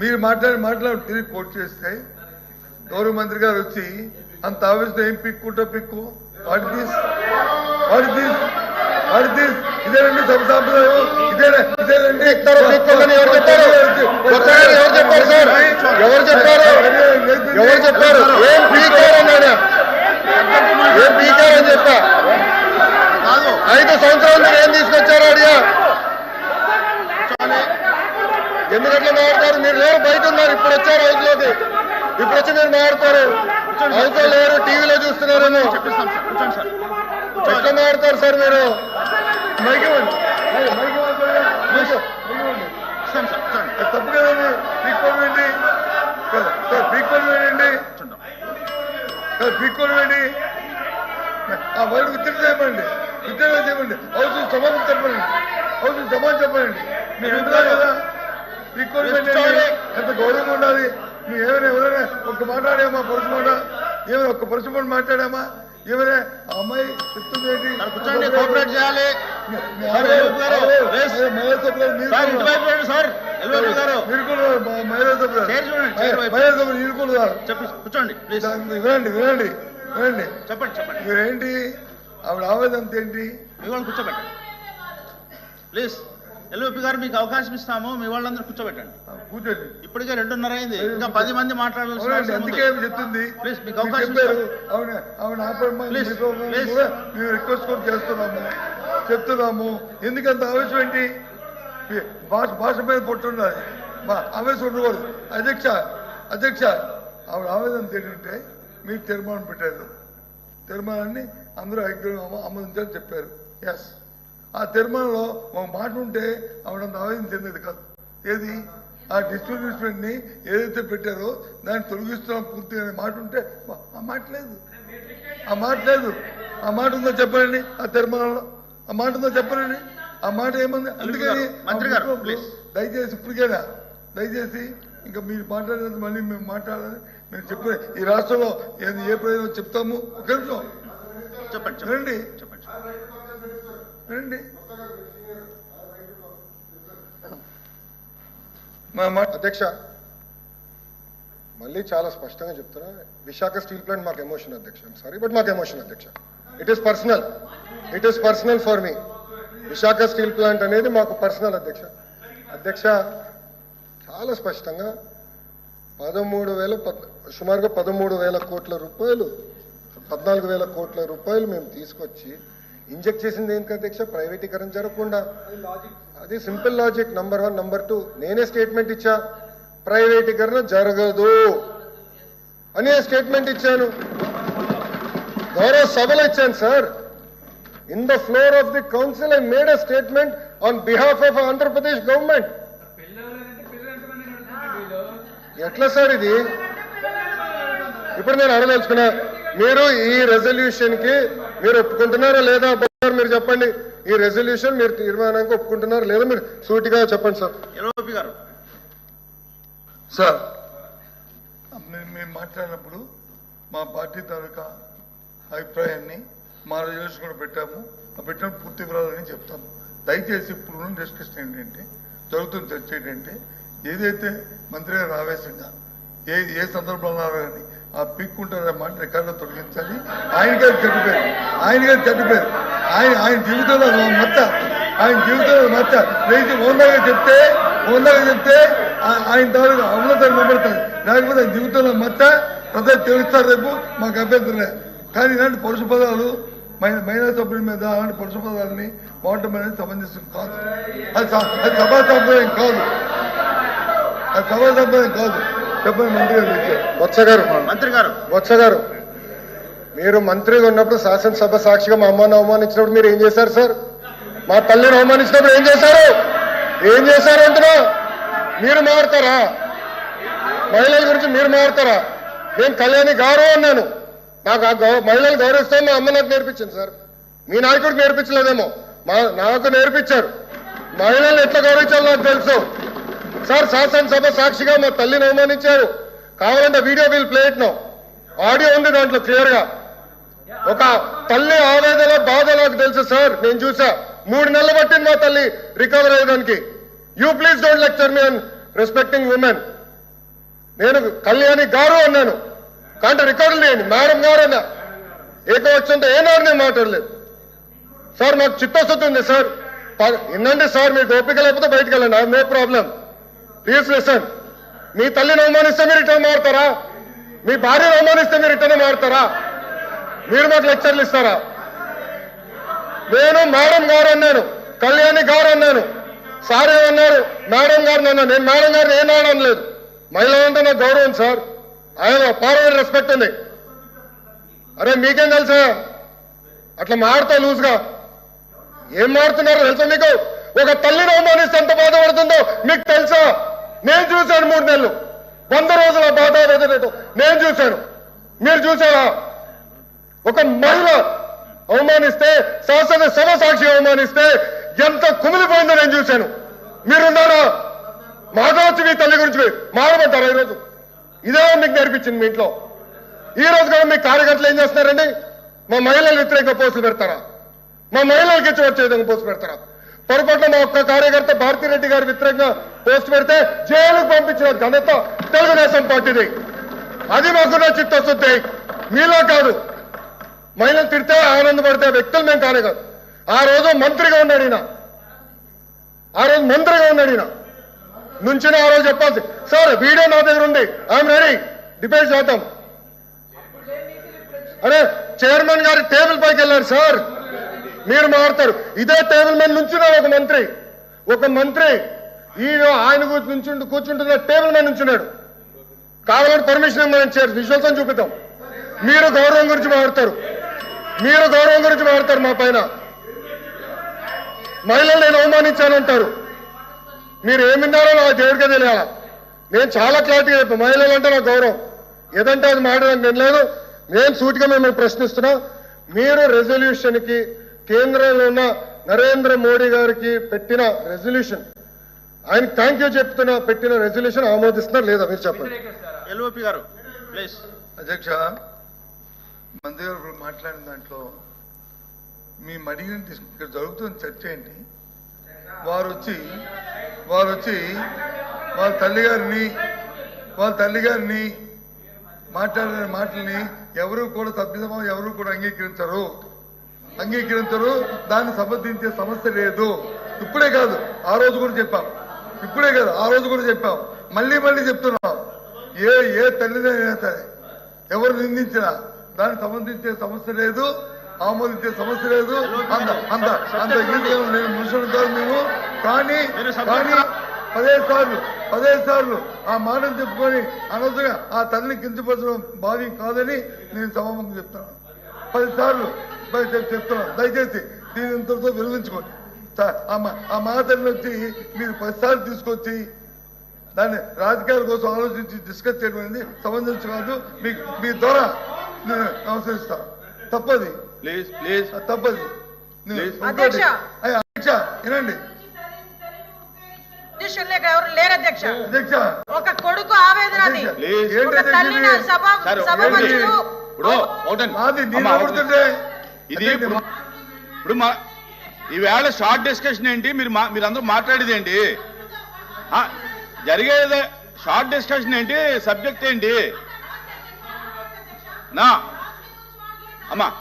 మీరు మాట్లాడి మాట్లాడి తిరిగి కోర్టు చేస్తే గౌరవ మంత్రి గారు వచ్చి అంత ఆవేశం ఏం పిక్కుంటో pic? What's this? What's this? What's this? ఇదేనండి సభ సాంప్రదాయం. ఇదేనా ఇదేనండి ఎవరు చెప్పారు? ఎవరు చెప్పారు ఎవరు చెప్పారు? ఏం పీకారు ఏం పీకారని అని చెప్పా? ఐదు సంవత్సరాలు ఏం తీసుకొచ్చారు అడిగా? ఎందుకంటే మాట్లాడతారు మీరు లేరు బయట ఉన్నారు ఇప్పుడు వచ్చారు హౌస్లోకి ఇప్పుడు వచ్చి మీరు మాట్లాడతారు. హౌస్లో లేరు టీవీలో చూస్తున్నారేమో. Sir sir. ఎట్లా మాట్లాడతారు సార్ మీరు? సార్ తప్పు కదండి కదా, కదా, పీక్కోవడం ఏంటండి కూర్చుంటాం కదా, పీక్కోవడం ఏంటి ఆ వర్డ్ ఉత్తరం చేయమండి ఉత్తరం చేయమండి హౌస్ సమాధానం చెప్పండి. హౌస్ సమాధానం చెప్పండి. మీరు వింటున్నారు కదా? ఎంత గౌరవంగా ఉండాలి. మీరు ఏమైనా ఎవరైనా ఒక్క మాట్లాడామా పరుసు మాట? ఏమైనా ఒక్క పరుసు మాట మాట్లాడామా? ఏమైనా అమ్మాయి చెప్తుంది ఏంటి? కూర్చోండి కోఆపరేట్ చేయాలి. వినండి వినండి వినండి. చెప్పండి చెప్పండి. మీరేంటి? ఆవిడ ఏంటి? వాళ్ళని కూర్చోబెట్టండి. ప్లీజ్. ఎల్వి గారు మీకు అవకాశం ఇస్తాము మీ వాళ్ళందరూ కూర్చోబెట్టండి. కూర్చోండి. ఇప్పటికే రెండున్నర అయింది. ఇంకా పది మంది మాట్లాడాల్సిన చేస్తున్నాము. చెప్తున్నాము. ఎందుకంత ఆవేశం ఏంటి? భాష భాష మీద పొట్టుండాలి. మా ఆవేశం ఉండకూడదు. అధ్యక్ష అధ్యక్ష ఆవిడ ఆవేదన ఏంటంటే మీరు తీర్మానం పెట్టారు. తీర్మానాన్ని అందరూ ఐక్యం ఆమోదించాలని చెప్పారు. ఎస్ ఆ తీర్మానంలో ఒక మాట ఉంటే ఆవిడంత ఆవేదన చెందేది కాదు. ఏది? ఆ డిస్ట్రిబ్యూషన్ని ఏదైతే పెట్టారో దాన్ని తొలగిస్తున్నాం పూర్తిగా అనే మాట ఉంటే ఆ మాట లేదు. ఆ మాట లేదు. ఆ మాట ఉందో చెప్పండి ఆ తీర్మానంలో. ఆ మాట ఉందో చెప్పండి ఆ మాట ఏముంది? అందుకని మంత్రి గారు. దయచేసి ఇప్పటికైనా దయచేసి ఇంకా మీరు మాట్లాడేది మళ్ళీ మేము మాట్లాడాలి మేము చెప్పే ఈ రాష్ట్రంలో ఏది ఏ ప్రయోజనం చెప్తాము? ఒక నిమిషం. చెప్పండి చెప్పండి. వినండి మా అధ్యక్ష మళ్ళీ చాలా స్పష్టంగా చెప్తున్నా విశాఖ స్టీల్ ప్లాంట్ మాకు ఎమోషన్ అధ్యక్ష. సారీ బట్ మాకు ఎమోషన్ అధ్యక్ష. It is personal it is personal for me Visakha steel plant అనేది మాకు పర్సనల్ అధ్యక్ష. అధ్యక్ష చాలా స్పష్టంగా పదమూడు వేల సుమారుగా పదమూడు వేల కోట్ల రూపాయలు పద్నాలుగు వేల కోట్ల రూపాయలు మేము తీసుకొచ్చి ఇంజెక్ట్ చేసింది ఏంటి అధ్యక్ష? ప్రైవేటీకరణ జరగకుండా. అది simple logic number one number two నేనే స్టేట్మెంట్ ఇచ్చా. ప్రైవేటీకరణ జరగదు. అని స్టేట్మెంట్ ఇచ్చాను. గౌరవ సభలో ఇచ్చాను sir in the floor of the council I made a statement on behalf of Andhra Pradesh government ఎట్లా సార్ ఇది? ఇప్పుడు నేను అడగదలుచుకున్నా మీరు ఈ రెజల్యూషన్కి మీరు ఒప్పుకుంటున్నారా లేదా బాబు మీరు చెప్పండి. ఈ రెజల్యూషన్ మీరు తీర్మానానికి ఒప్పుకుంటున్నారా లేదా మీరు సూటిగా చెప్పండి సార్. గారు. సార్. మేము మేము మాట్లాడినప్పుడు మా పార్టీ తాలూకా అభిప్రాయాన్ని మా రిజర్వేషన్ కూడా పెట్టాము. ఆ పెట్టిన పూర్తి వివరాలని చెప్తాము. దయచేసి ఇప్పుడు డిస్కషన్ ఏంటంటే జరుగుతున్న చర్చ ఏంటంటే ఏదైతే మంత్రి గారు ఆవేశంగా ఏ ఏ సందర్భంలో కానీ ఆ పీక్కుంటారనే మాట రికార్డు తొలగించాలి. ఆయన గారు చెడ్డిపోయారు ఆయన గారు చెడ్డిపోయారు ఆయన ఆయన జీవితంలో మత్త మచ్చ. ఆయన జీవితంలో మచ్చ. రైతు ఓందాగా చెప్తే ఓందాగా చెప్తే ఆయన తాలూకు అమలతను నిలబడతారు లేకపోతే ఆయన జీవితంలో మచ్చ. ప్రజలు తెలుస్తారు రేపు మాకు అభ్యంతరం కానీ ఇలాంటి పరుష పదాలు మహిళా సభ్యుల మీద అలాంటి పరుష పదాలని వాడటం అనేది సమంజసం కాదు. అది అది సభా సంప్రదాయం కాదు. అది సభా సంప్రదాయం కాదు. చెప్పండి మంత్రి గారు. మంత్రి గారు. గారు మీరు మంత్రిగా ఉన్నప్పుడు శాసనసభ సాక్షిగా మా అమ్మని అవమానించినప్పుడు మీరు ఏం చేశారు సార్? మా తల్లిని అవమానించినప్పుడు ఏం చేశారు? ఏం చేశారు అంటున్నా? మీరు మారుతారా? మహిళల గురించి మీరు మారుతారా? నేను కళ్యాణి గౌరవం అన్నాను. నాకు ఆ గౌ మహిళలు గౌరవిస్తాం మా అమ్మ నాకు నేర్పించింది సార్. మీ నాయకుడికి నేర్పించలేదేమో. మా నాకు నేర్పించారు. మహిళల్ని ఎట్లా గౌరవించాలో నాకు తెలుసు. సార్ శాసనసభ సాక్షిగా మా తల్లిని అవమానించారు. కావాలంటే video will play no audio ఉంది దాంట్లో క్లియర్గా ఒక తల్లి ఆవేదన బాధ నాకు తెలుసు సార్ నేను చూసా. మూడు నెలలు పట్టింది మా తల్లి recover అయ్యడానికి you please don't lecture me and respecting women నేను కళ్యాణి గారు అన్నాను. కానీ రికార్డులు లేని మేడం గారు అన్నా. ఏకవచనంతో ఏనాడు నేను మాట్లాడలేదు. సార్ నాకు చిత్తశుద్ధి ఉంది సార్. ప- వినండి సార్ మీకు ఓపిక లేకపోతే బయటకు వెళ్ళండి. No problem please listen. మీ తల్లిని అవమానిస్తే మీరు రిటర్న్ మారుతారా? మీ భార్యను అవమానిస్తే మీరు రిటర్న్ మారుతారా? మీరు మాకు లెక్చర్లు ఇస్తారా? నేను మేడం గారు అన్నాను కళ్యాణి గారు అన్నాను సార్ ఏమన్నారు మేడం గారిని అన్నాను. నేను మేడం గారిని ఏనాడు అనలేదు. మహిళ అంటే నాకు గౌరవం సార్. ఆయన పార్వడి రెస్పెక్ట్ ఉంది. అరే మీకేం తెలుసా? అట్లా మారుతా లూజ్గా. ఏం మారుతున్నారు తెలుసా మీకు? ఒక తల్లిని అవమానిస్తే ఎంత బాధపడుతుందో మీకు తెలుసా? నేను చూశాను మూడు నెలలు. వంద రోజుల బాధ వేదనతో నేను చూశాను. మీరు చూసారా ఒక మహిళ అవమానిస్తే శాసన సభ సాక్షి అవమానిస్తే ఎంత కుమిలిపోయిందో నేను చూశాను. మీరున్నారా? మాధవచ్చు మీ తల్లి గురించి మారమంటారా ఈరోజు? ఇదే మీకు నేర్పించింది మీ ఇంట్లో. ఈ రోజు కూడా మీ కార్యకర్తలు ఏం చేస్తున్నారండి? మా మహిళలు వ్యతిరేకంగా పోస్టులు పెడతారా? మా మహిళలకి ఇచ్చి వచ్చే విధంగా పెడతారా? పొరపాటున మా ఒక్క కార్యకర్త భారతిరెడ్డి గారి వ్యతిరేకంగా పోస్ట్ పెడితే జైలుకు పంపించిన ఘనత తెలుగుదేశం పార్టీది. అది మాకున్న చిత్తశుద్ధి. మీలో కాదు. మహిళలు తిడితే ఆనందపడితే వ్యక్తులు మేము కానే కాదు. ఆ రోజు మంత్రిగా ఉన్నాడు ఈయన. ఆ రోజు మంత్రిగా ఉన్నాడు ఈయన. నుంచిన ఆ రోజు చెప్పాల్సి సార్ వీడియో నా దగ్గర ఉంది. I'm ready. డిపెండ్ చేద్దాం. అరే చైర్మన్ గారి టేబుల్ పైకి వెళ్ళారు సార్. మీరు మారుతారు. ఇదే టేబుల్ మీద నుంచున్నాడు ఒక మంత్రి. ఒక మంత్రి ఈయన ఆయన కూర్చు- కూర్చుంటున్న టేబుల్ మీద నుంచున్నాడు. కావాలంటే పర్మిషన్ ఇవ్వమని విశ్వాసం విజువల్స్ అని చూపిద్దాం. మీరు గౌరవం గురించి మాట్లాడతారు మీరు గౌరవం గురించి మాట్లాడతారు మా పైన. మహిళలు నేను అవమానించానంటారు మీరు ఏమిన్నారో నాకు దేవుడికే తెలియాల? నేను చాలా క్లారిటీగా చెప్పాను మహిళలు అంటే నా గౌరవం. ఏదంటే అది మాట్లాడడానికి నేను లేదు. నేను సూటిగా మిమ్మల్ని ప్రశ్నిస్తున్నా. మీరు రెజల్యూషన్కి కేంద్రంలో ఉన్న నరేంద్ర మోడీ గారికి పెట్టిన రెజల్యూషన్. ఆయన థ్యాంక్ యూ చెప్తున్నా పెట్టిన రెజల్యూషన్ ఆమోదిస్తున్నారు లేదా మీరు చెప్పండి. ఎల్ఓపి గారు ప్లీజ్. అధ్యక్ష మంత్రి గారు ఇప్పుడు మాట్లాడిన దాంట్లో మేము అడిగిన ఇక్కడ జరుగుతున్న చర్చ ఏంటి? వారు వచ్చి వారు వచ్చి వాళ్ళ తల్లిగారిని వాళ్ళ తల్లిగారిని మాట్లాడిన మాటల్ని ఎవరు కూడా తప్పిదమో ఎవరు కూడా అంగీకరించరు. అంగీకరించరు దాన్ని సమర్థించే సమస్య లేదు. ఇప్పుడే కాదు ఆ రోజు కూడా చెప్పాం. ఇప్పుడే కాదు ఆ రోజు కూడా చెప్పాం. మళ్ళీ మళ్ళీ చెప్తున్నాం. ఏ ఏ తల్లిదైనా సరే ఎవరు నిందించినా దాన్ని సంబంధించే సమస్య లేదు ఆమోదించే సమస్య లేదు. అంత అంత అంత నేను మనుషులు కాదు మేము. కానీ కానీ పదిహేను సార్లు పదిహేను సార్లు ఆ మాటలు చెప్పుకొని అనవసరంగా ఆ తల్లిని కించపరచడం భావ్యం కాదని నేను సభముఖం చెప్తున్నాను. పది సార్లు చెప్- చెప్తున్నాను దయచేసి దీని ఇంతటితో విరమించుకోండి. ఆ మా- ఆ మాటలను వచ్చి మీరు పదిసార్లు తీసుకొచ్చి దాన్ని రాజకీయాల కోసం ఆలోచించి డిస్కస్ చేయడం అనేది సమంజసం కాదు. మీ మీ ద్వారా నేను నమస్కరిస్తాను తప్పది. Please please. తప్పది. అధ్యక్ష. అయ్య, అధ్యక్ష వినండి. ఎవరు లేరు అధ్యక్ష. అధ్యక్ష. ఒక కొడుకు ఆవేదన సభ సభ ఇప్పుడు ఇది ఇప్పుడు మా- ఈవేళ షార్ట్ డిస్కషన్ ఏంటి? మీరు మా మీరందరూ మాట్లాడేది ఏంటి? ఆ, జరిగేది షార్ట్ డిస్కషన్ ఏంటి? సబ్జెక్ట్ ఏంటి? నా అమ్మా.